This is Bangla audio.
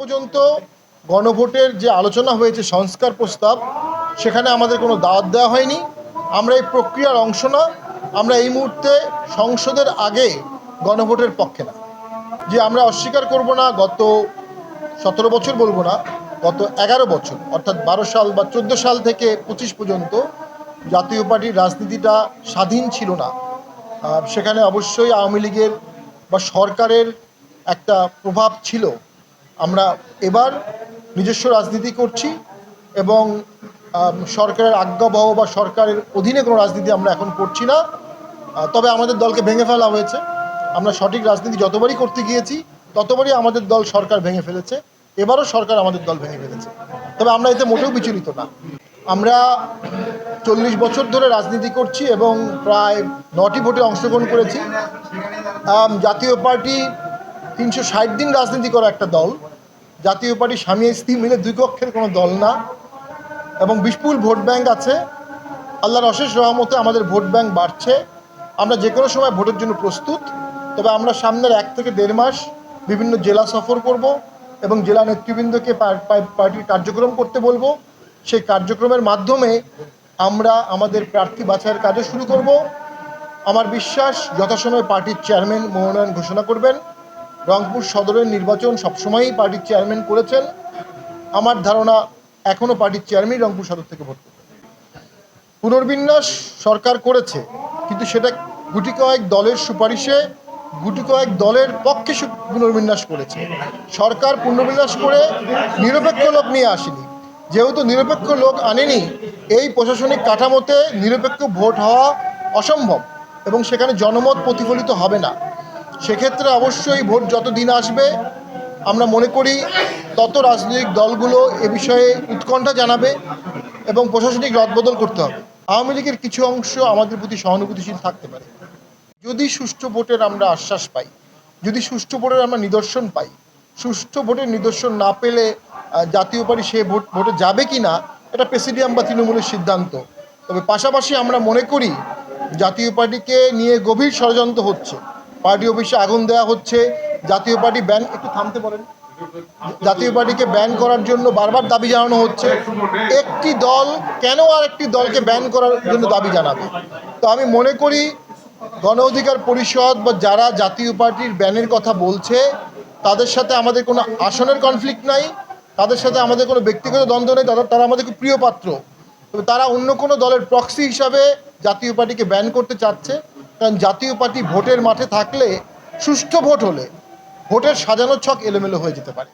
পর্যন্ত গণভোটের যে আলোচনা হয়েছে, সংস্কার প্রস্তাব, সেখানে আমাদের কোনো দাওয়াত দেওয়া হয়নি। আমরা এই প্রক্রিয়ার অংশ না, আমরা এই মুহূর্তে সংসদের আগে গণভোটের পক্ষে না। যে আমরা অস্বীকার করব না, গত সতেরো বছর বলব না, গত এগারো বছর, অর্থাৎ বারো সাল বা চোদ্দ সাল থেকে পঁচিশ পর্যন্ত জাতীয় পার্টির রাজনীতিটা স্বাধীন ছিল না। সেখানে অবশ্যই আওয়ামী লীগের বা সরকারের একটা প্রভাব ছিল। আমরা এবার নিজস্ব রাজনীতি করছি এবং সরকারের আজ্ঞাবহ বা সরকারের অধীনে কোনো রাজনীতি আমরা এখন করছি না। তবে আমাদের দলকে ভেঙে ফেলা হয়েছে। আমরা সঠিক রাজনীতি যতবারই করতে গিয়েছি, ততবারই আমাদের দল সরকার ভেঙে ফেলেছে। এবারও সরকার আমাদের দল ভেঙে ফেলেছে। তবে আমরা এতে মোটেও বিচলিত না। আমরা চল্লিশ বছর ধরে রাজনীতি করছি এবং প্রায় নটি ভোটে অংশগ্রহণ করেছি। জাতীয় পার্টি তিনশো ষাট দিন রাজনীতি করা একটা দল। জাতীয় পার্টি, স্বামী, স্ত্রী মিলে দুই কক্ষের কোনো দল না। এবং বিপুল ভোট ব্যাংক আছে। আল্লাহর অশেষ রহমতে আমাদের ভোট ব্যাংক বাড়ছে। আমরা যে কোনো সময় ভোটের জন্য প্রস্তুত। তবে আমরা সামনের এক থেকে দেড় মাস বিভিন্ন জেলা সফর করব এবং জেলা নেতৃবৃন্দকে পার- পার- পার্টির কার্যক্রম করতে বলব। সেই কার্যক্রমের মাধ্যমে আমরা আমাদের প্রার্থী বাছাইয়ের কাজও শুরু করব। আমার বিশ্বাস, যথাসময়ে পার্টির চেয়ারম্যান মনোনয়ন ঘোষণা করবেন। রংপুর সদরের নির্বাচন সবসময়ই পার্টির চেয়ারম্যান করেছেন। আমার ধারণা এখনও পার্টির চেয়ারম্যান রংপুর সদর থেকে ভোট পুনর্বিন্যাস সরকার করেছে, কিন্তু সেটা গুটি কয়েক দলের সুপারিশে, গুটি কয়েক দলের পক্ষে পুনর্বিন্যাস করেছে। সরকার পুনর্বিন্যাস করে নিরপেক্ষ লোক নিয়ে আসেনি। যেহেতু নিরপেক্ষ লোক আনেনি, এই প্রশাসনিক কাঠামোতে নিরপেক্ষ ভোট হওয়া অসম্ভব এবং সেখানে জনমত প্রতিফলিত হবে না। সেক্ষেত্রে অবশ্যই ভোট যত দিন আসবে, আমরা মনে করি তত রাজনৈতিক দলগুলো এ বিষয়ে উৎকণ্ঠা জানাবে এবং প্রশাসনিক রদবদল করতে হবে। আওয়ামী লীগের কিছু অংশ আমাদের প্রতি সহানুভূতিশীল থাকতে পারে। যদি সুষ্ঠু ভোটের আমরা আশ্বাস পাই, যদি সুষ্ঠু ভোটের আমরা নিদর্শন পাই, সুষ্ঠু ভোটের নিদর্শন না পেলে জাতীয় পার্টি সে ভোট, ভোটে যাবে কি না এটা প্রেসিডিয়াম বা তৃণমূলের সিদ্ধান্ত। তবে পাশাপাশি আমরা মনে করি জাতীয় পার্টিকে নিয়ে গভীর ষড়যন্ত্র হচ্ছে। পার্টি অফিসে আগুন দেওয়া হচ্ছে। জাতীয় পার্টি ব্যান একটু থামতে পারেন জাতীয় পার্টিকে ব্যান করার জন্য বারবার দাবি জানানো হচ্ছে। একটি দল কেন আর একটি দলকে ব্যান করার জন্য দাবি জানাবে? তো আমি মনে করি, গণ অধিকার পরিষদ বা যারা জাতীয় পার্টির ব্যানের কথা বলছে, তাদের সাথে আমাদের কোনো আসনের কনফ্লিক্ট নাই, তাদের সাথে আমাদের কোনো ব্যক্তিগত দ্বন্দ্ব নেই, তারা তারা আমাদের প্রিয় পাত্র। তবে তারা অন্য কোনো দলের প্রক্সি হিসাবে জাতীয় পার্টিকে ব্যান করতে চাচ্ছে। কারণ জাতীয় পার্টি ভোটের মাঠে থাকলে সুষ্ঠু ভোট হলে ভোটের সাজানো ছক এলোমেলো হয়ে যেতে পারে।